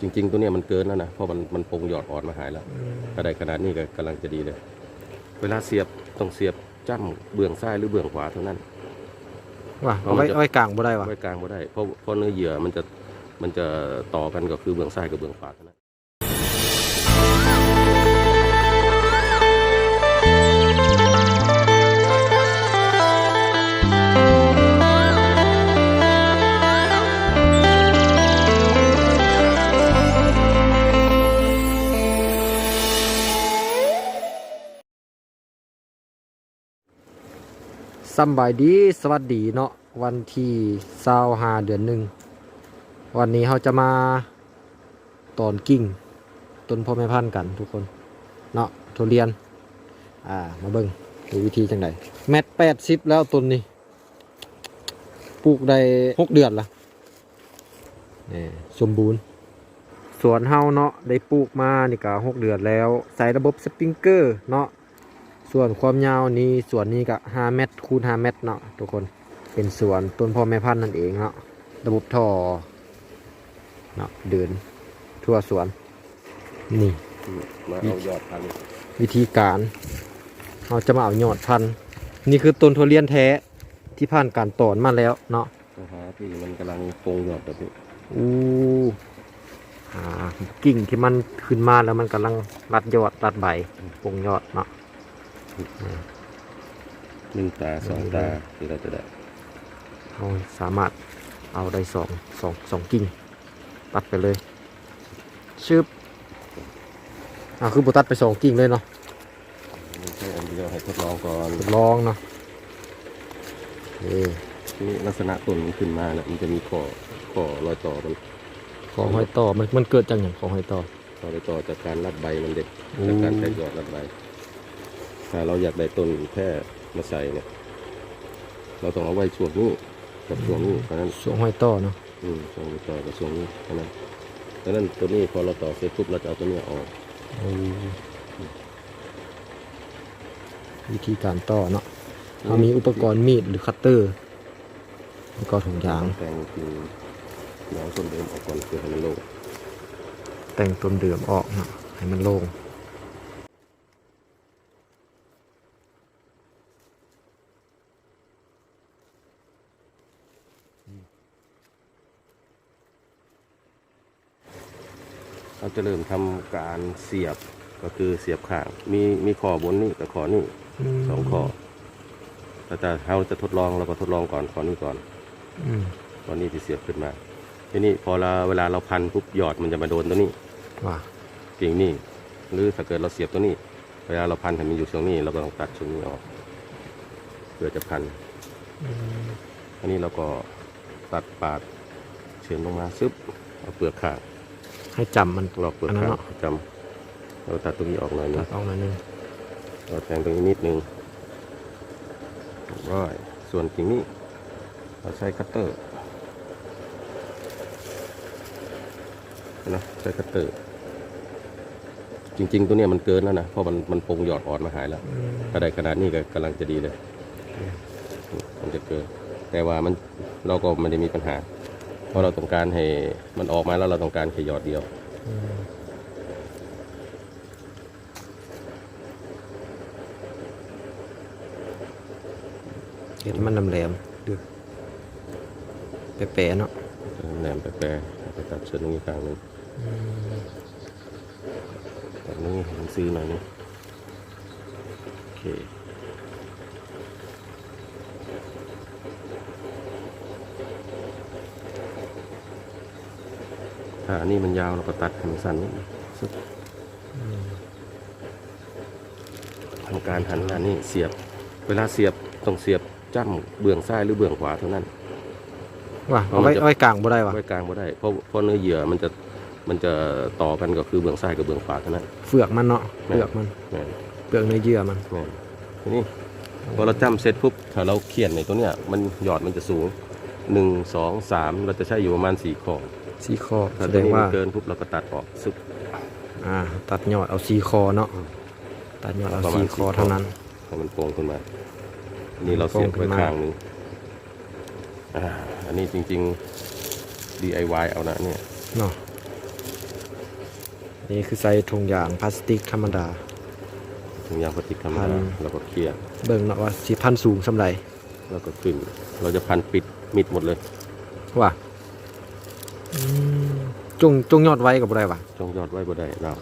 จริง ๆ ตัวเนี้ยมันเกินแล้วนะเพราะมันมันปงหยอดอ่อนมาหายแล้วอืมถ้าได้ขนาดนี้ก็กำลังจะดีเลย เวลาเสียบต้องเสียบจ้ำเบื้องซ้ายหรือเบื้องขวาเท่านั้นว่ะเอาไว้เอาไว้กลางบ่ได้ว่ะไว้กลางไม่ได้เพราะเพราะเนื้อเหยื่อมันจะมันจะต่อกันก็คือเบื้องซ้ายกับเบื้องขวาเท่านั้น สำบายดีสวัสดีเนาะวันที่เศร้าหาเดือนหนึ่งวันนี้เราจะมาตอนกิ่งต้นพ่อแม่พันธุ์กันทุกคนเนาะทุเรียนอ่ามาเบิ่งดูวิธีจังไดแมตแปดสิบแล้วต้นนี้ปลูกได้หกเดือนละนี่สมบูรณ์สวนเฮาเนาะได้ปลูกมานี่ก็หกเดือนแล้ว ใส่ระบบสปริงเกอร์เนาะ ส่วนความยาวนี้ส่วนนี้ก็5เมตรคูณ5เมตรเนาะทุกคนเป็นสวนต้นพ่อแม่พันธุ์นั่นเองเนาะระบบท่อเนาะเดินทั่วสวน นี่มาเอายอดพันธุ์วิธีการเราจะมาเอายอดพันธุ์นี่คือต้นทุเรียนแท้ที่ผ่านการตอนมาแล้วเนาะนะฮะที่มันกำลังปงยอดแบบนี้อู้อ่ากิ่งที่มันขึ้นมาแล้วมันกำลังรัดยอดรัดใบปงยอดเนาะ หนึ่งตาสองตาที่เราจะได้เราสามารถเอาได้สองสองสองกิ่ง ตัดไปเลยชึบอ่าคือบุตัดไปสองกิ่งเลยเนาะไม่ใช่อันเดียวให้ทดลองก่อนทดลองเนาะเอ้นี่ลักษณะต้นมันขึ้นมาเนี่ยมันจะมีข้อข้อรอยต่อมันของหอยต่อมันมันเกิดจากอย่างของหอยต่อข้อรอยต่อจากการรัดใบมันเด็กโอ้จากการแตกยอดรัดใบ ถ้าเราอยากได้ต้นแค่มาใส่เนี่ยเราต้องเอาไว้ช่วงนี้กับช่วงนี้เพราะฉะนั้นส่วงหอยต่อเนาะอืมช่วงต่อกับช่วงนี้เพราะฉะนั้นเพราะฉะนั้นตัวนี้พอเราต่อเสร็จปุ๊บเราจะเอาตัวนี้ออกโอ้วิธีการต่อเนาะเรามีอุปกรณ์มีดหรือคัตเตอร์แล้วก็ถุงยางแต่งกิ่งยางต้นเดิมออกก่อนเพื่อให้มันโล่งแต่งต้นเดือมออกเนาะให้มันโล่ง เราจะเริ่มทำการเสียบก็คือเสียบข้าง มีมีขอบนนี่กับขอนี่สองขอเราจะเราจะทดลองเราก็ทดลองก่อนขอนี้ก่อนอืมขอนี้ที่เสียบขึ้นมา ทีนี้พอเราเวลาเราพันปุ๊บหยอดมันจะมาโดนตัวนี้ว่ากิ่งนี่หรือถ้าเกิดเราเสียบตัวนี้ เวลาเราพันให้มันอยู่ช่วงนี้เราก็ต้องตัดช่วงนี้ออกเพื่อจะพัน อืมอันนี้เราก็ตัดปาดเฉือนลงมาซึบเอาเปลือกข้าง ให้จำมันลอกเปลือกอันนั้นข้างเนาะจำเราตัดตรงนี้ออกหน่อยหนึตังดออกมาหนึ่งเราแทงตรงนี้นิดนึงร้อยส่วนกิ่งนี้เราใช้คัตเตอร์นะใช้คัตเตอร์ จริง ๆ ตัวเนี้ยมันเกินแล้วนะเพราะมันมันปงหยอดอ่อนมาหายแล้ว อืมถ้าได้ขนาดนี้ก็กำลังจะดีเลย มันจะเกินแต่ว่ามันเราก็ไม่ได้มีปัญหา เพราะเราต้องการให้มันออกมาแล้วเราต้องการแค่หยอดเดียวอืมเห็ดมันลำแหลมๆดูแปะๆเนาะแหลมแปรๆไปตัดเส้นตรงนี้กลางหนึงตัดนี้ให้มันซื้อหน่อยนึงโอเค ถ้าอันนี้มันยาวเราก็ตัดให้มันสั้นนิดนึงซึบทำการหันอันนี้เสียบ เวลาเสียบต้องเสียบจ้ำเบื้องซ้ายหรือเบื้องขวาเท่านั้นว่าเอาไว้มันจะเอาไว้กลางบ่ได้ว่ะไว้กลางไม่ได้เพราะเพราะเนื้อเหยื่อมันจะมันจะต่อกันก็คือเบื้องซ้ายกับเบื้องขวาเท่านั้นเฟือกมันเนาะเฟือกมันแม่นเปลือกเนื้อเยื่อมันแม่นทีนี้พอเราจ้ำเสร็จปุ๊บถ้าเราเขียนในตัวเนี้ยมันหยอดมันจะสูงหนึ่งสองสามเราจะใช้อยู่ประมาณสี่ข้อ สีคอถ้าแสตัดวงนี้มัว่านเกินปุ๊บเราก็ตัดออกซึบอ่าตัดยอดเอาสีคอเนาะตัดยอดเอาประมาสีณคอสี่ข้อเท่านั้นให้มันโป่งขึ้นมาอันนี่เราเสียบโป่งขึ้ไว้นมาข้างหนึ่งอ่าอันนี้จริง ๆ DIY เอานะเนี่ยเนาะนี่คือใส่ถุงยางพลาสติกธรรมดาถุงยางพลาสติกธรรมพัดานแล้วก็เคลียร์เบิ่งเนาะว่าสิพันสูงสำไรแล้วก็ขึ้น เราจะพันปิดมิดหมดเลยว่าอืม จงจงยอดไว้กับอะไรวะจงยอดไว้บ่ได้เนาะ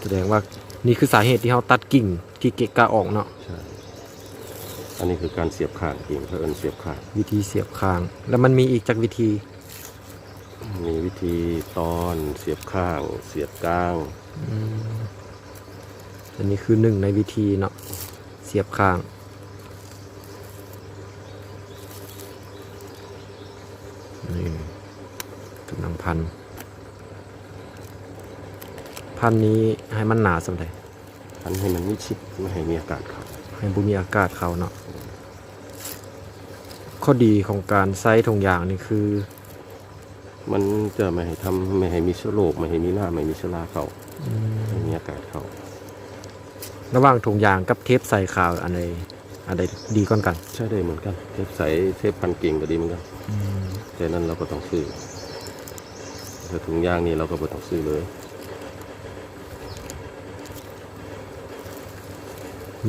แสดงว่านี่คือสาเหตุที่เขาตัดกิ่งที่เกะกะออกเนาะใช่อันนี้คือการเสียบข่างกิ่งเพื่อเอินเสียบข่างวิธีเสียบคาง แล้วมันมีอีกจากวิธี มีวิธีตอนเสียบข้าง เสียบกลางอืมอันนี้คือหนึ่งในวิธีเนาะเสียบคาง นี่กำลัง พันพันนี้ให้มันหนาสักหน่อยพันให้มันมิดชิดไม่ให้มีอากาศเข้าให้บุมีอากาศเขาเนาะข้อดีของการไซส์ถุงยางนี่คือ มันจะไม่ให้ทำไม่ให้มีเชื้อโรคไม่ให้มีหน้าไม่มีเชื้อราเข้าอืไม่มมีอากาศเข้าระหว่างถุงยางกับเทปใส่ขาวอันใดอันใดดีก่อนกัน ใช่ได้เหมือนกัน เทปใสเทปพันกิ่งก็ดีเหมือนกันแต่นั้นเราก็ต้องซื้อ แต่ถุงยางนี่เราก็ไม่ต้องซื้อเลย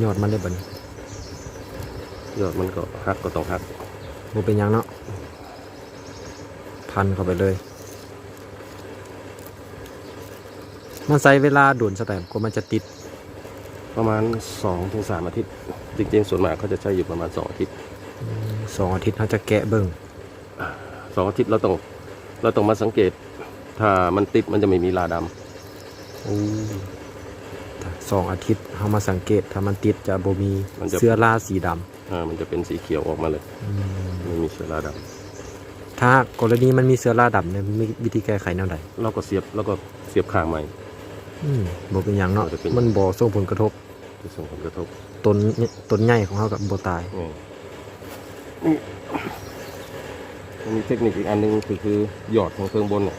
ยอดมันได้บัดนยอดมันก็หักก็ต้องหักบ่เป็นหยังเนาะพันเข้าไปเลย มันใช้เวลาด่วนสแตมกว่ามันจะติด ประมาณ2-3ถึงอาทิตย์ จริงๆส่วนมากเขาจะใช้อยู่ประมาณ 2 อาทิตย์ สองอาทิตย์เขาจะแกะเบิ่งสองอาทิตย์เราต้องเราต้องมาสังเกต ถ้ามันติดมันจะไม่มีลาดำโอ้สองอาทิตย์เขามาสังเกตถ้ามันติดจะบ่มีมันจะ เสื้อลาสีดำอ่ามันจะเป็นสีเขียวออกมาเลยอืมไม่มีเชื้อราดถ้ากรณีมันมีเสื้อลาดำเนี่ยมีวิธีแก้ไขแนวใดำเราก็เสียบแล้วก็เสียบข้างใหม่ อืมบ่เป็นหยังเนาะมันจะเป็นมันบ่ส่งผลกระทบจะส่งผลกระทบต้นต้นใหญ่ของเขากับบ่ตาย อืมนี่มันมีเทคนิคอีกอันหนึงคือคือหยอดของเครื่องบนเนี่ย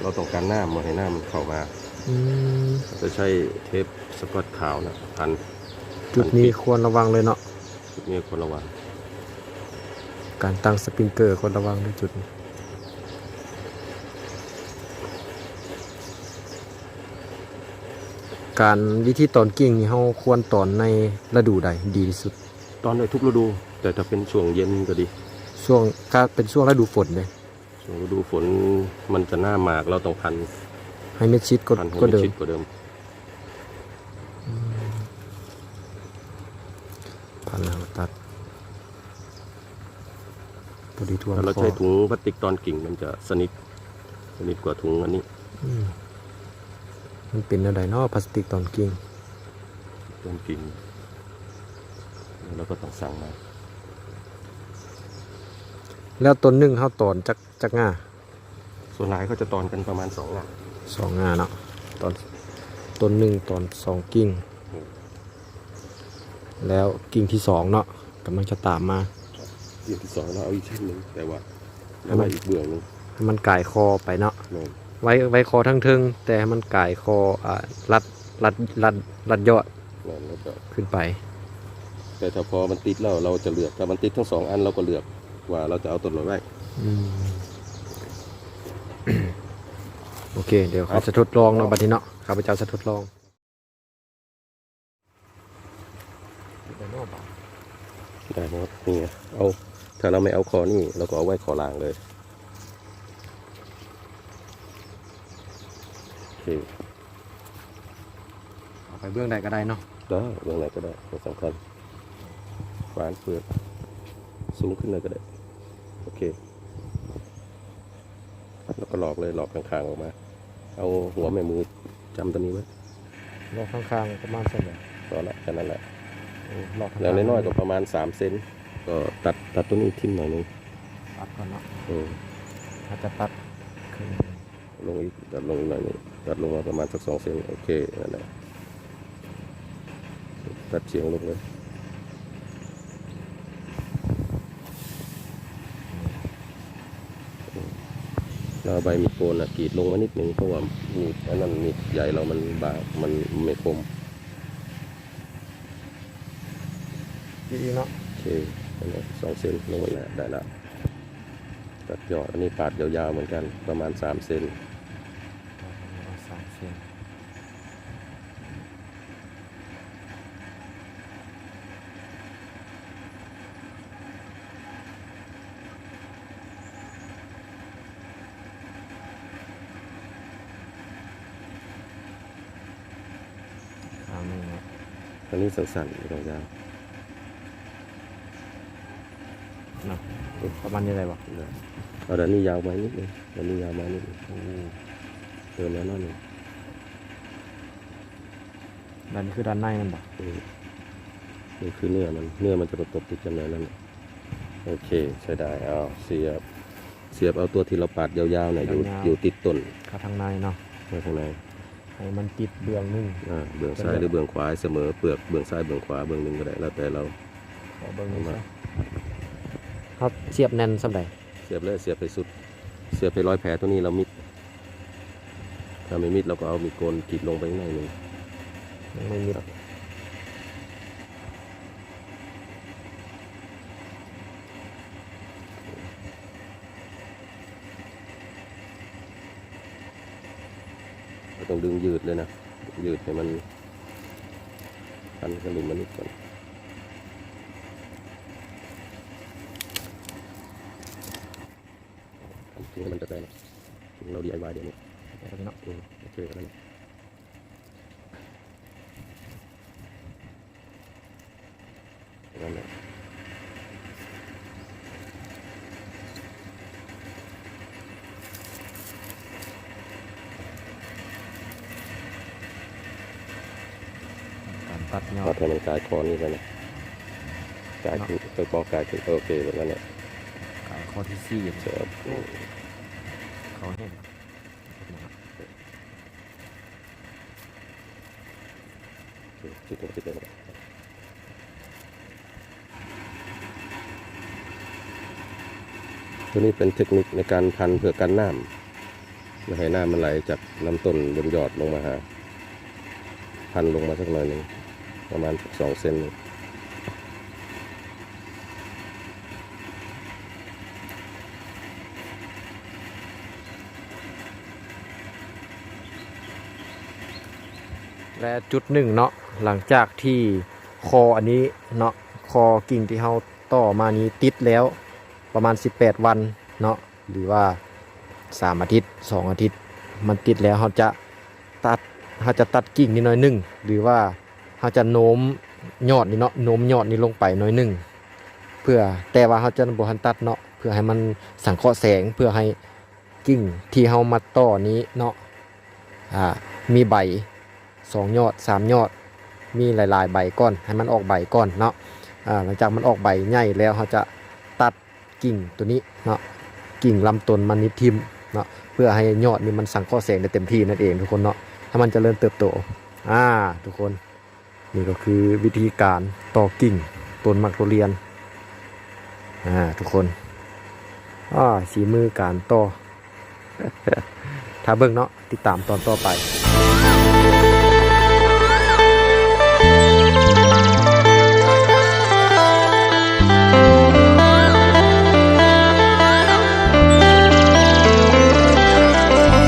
เราต้องการหน้ามาให้หน้ามันเข้ามาอืมเราจะใช้เทปสกอตขาวนะพันจุดนี้ควรระวังเลยเนาะจุดนี้คนระวัง การตั้งสปริงเกอร์ควรระวังในจุดนี้การวิธีตอนกิ่งนี่เขาควรตอนในฤดูใดดีที่สุด ตอนในทุกฤดู แต่ถ้าเป็นช่วงเย็นก็ดี ช่วงถ้าเป็นช่วงฤดูฝนเลย ช่วงฤดูฝนมันจะหน้าหมากเราต้องพันให้เม็ดชิดก็พันให้ก็มันเดิมชิดกว่าเดิม พันแล้วตัดพอดีทวนถ้าเราคอใช้ถุงพลาสติกตอนกิ่งมันจะสนิท สนิทกว่าถุงอันนี้ อืมมันเป็นอะไรเนาะพลาสติกตอนกิ่ง ตอนกิ่งแล้วเราก็ต้องสั่งมา แล้วต้นหนึ่งเขาตอนจักจักง่าส่วนหลายเขาจะตอนกันประมาณสองหลักสองง่าเนาะตอนต้นหนึ่งตอนสองกิ่งอืมแล้วกิ่งที่สองเนาะกำลังจะตามมาอย่างที่สองเราเอาอีกชิ้นหนึ่งแต่ว่าให้เรามันไว้อีกเบื้องหนึงให้มันก่ายคอไปเนาะแม่นไว้ไว้คอทั้งเทิงแต่ให้มันก่ายคออ่ารัดรัดรัดรัดยอดแม่นแล้วก็ขึ้นไป แต่ถ้าพอมันติดแล้วเราจะเลือกถ้ามันติดทั้งสองอันเราก็เลือก ว่าเราจะเอาต้นไหนไว้อืมโอเค เดี๋ยวข้าจะทดลองเนาะบัดนี้เนาะข้าพเจ้าจะทดลองได้หมดนี่ไงเอาถ้าเราไม่เอาคอนี่เราก็เอาไว้คอล่างเลยโอเคเอาไปเบื้องใดก็ได้เนาะได้เรื่องไหนก็ได้ไม่สำคัญฝานเปลือก สูงขึ้นเลยก็ได้ โอเค แล้วก็หลอกเลยหลอกข้างๆออกมา เอาหัวแม่มือจำตัวนี้ไว้ลอกข้างๆประมาณเท่าไหร่พอละแค่นั้นแหละลอกข้างๆอย่างน้อยๆก็ประมาณ3เซนก็ตัดตัดตัวนี้ทิ้งหน่อยหนึงตัดก่อนเนาะเออถ้าจะตัดคือลงอีกตัดลงอีกหน่อยหนึงตัดลงมาประมาณสักสองเซนโอเคนั่นแหละตัดเฉียงลงเลย เราเอาใบมีดโกนอะกรีดลงมานิดนึงเพราะว่ามีดอันนั้นมีดใหญ่เรามันบางมันไม่คมดีเนาะโอเคอันนี้สองเซนลงไปแล้วได้ละตัดยอดอันนี้ปาดยาวๆเหมือนกันประมาณสามเซนสามเซนางหนึง เนาะอันนี้สั้นๆไม่ต้องยาวเนาะประมาณนี้ได้บ่นะเอาด้านนี้ยาวมานิดนึงด้านนี้ยาวมานิดนึงเติมแล้วนั่นนึงด้านนี้คือด้านในมันบ่อืมนี่คือเนื้อมันเนื้อมันจะประกบติดกันเลยนั่นน่ะโอเคใช้ได้เอาเสียบเสียบเอาตัวที่เราปาดยาวๆเนี่ยอยู่อยู่ติดต้นเข้าทางในเนาะไว้ข้างใน ให้มันติดเบื้องหนึงอ่าเบื้องซ้ายหรือเบื้องขวาให้เสมอเปลือกเบื้องซ้ายเบื้องขวาเบื้องหนึ่งก็ได้แล้วแต่เราขอเบิ่งหน่อยมาซะครับเสียบแน่นสำใดเสียบเลยเสียบไปสุด เสียบไปร้อยแผลตัวนี้เรามิดถ้าไม่มิดเราก็เอามีดโกนกรีดลงไปข้างในหนึ่งยังไม่มีเราต้องดึงยืดเลยนะ ยืดให้มันพันกระหลุมมันนิดก่อนทำตัวให้มันจะได้นะเรา DIY เดี๋ยวนี้เดี๋ยวพี่เนาะอืมโอเคก็ได้นั่นแหละ ตัดยอเอาดให้มันกลายคอนี่ไปนะกลายขึ้นไปปอกลายขึ้นโอเคแบบนั้นแหละกายข้อที่สี่เสร็จเขาเห็นติดตัวติดเลยนะตัวนี้เป็นเทคนิคในการพันเพื่อกันน้ำไม่ให้น้ำมันไหลจากลำต้นบนยอดลงมาหาพันลงมาสักหน่อยหนึ่ง ประมาณสองเซนและจุดหนึ่งเนาะหลังจากที่คออันนี้เนาะคอกิ่งที่เราต่อมานี้ติดแล้วประมาณ 18 วันเนาะหรือว่า 3 อาทิตย์ 2 อาทิตย์ มันติดแล้วเราจะตัดเราจะตัดกิ่งนิดหน่อยหนึงหรือว่า เราจะโน้มยอดนี่เนาะโน้มยอดนี่ลงไปหน่อยหนึ่งเพื่อแต่ว่าเราจะบ่ทันตัดเนาะเพื่อให้มันสังเคราะห์แสงเพื่อให้กิ่งที่เรามาต่อนี้เนาะอ่ามีใบสองยอดสามยอด มีหลาย ๆ ใบก้อนให้มันออกใบก้อนเนาะอ่าหลังจากมันออกใบใหญ่แล้วเขาจะตัดกิ่งตัวนี้เนาะกิ่งลำต้นมันนิดทิมเนาะเพื่อให้ยอดนี่มันสังเคราะห์แสงได้เต็มที่นั่นเองทุกคนเนาะถ้ามันจเจริญเติบโตอ่าทุกคน นี่ก็คือวิธีการต่อกิ่งต้นมักทุเรียนอ่าทุกคนอ่าสีมือการต่อ ถ้าเบิ่งเนาะติดตามตอนต่อไป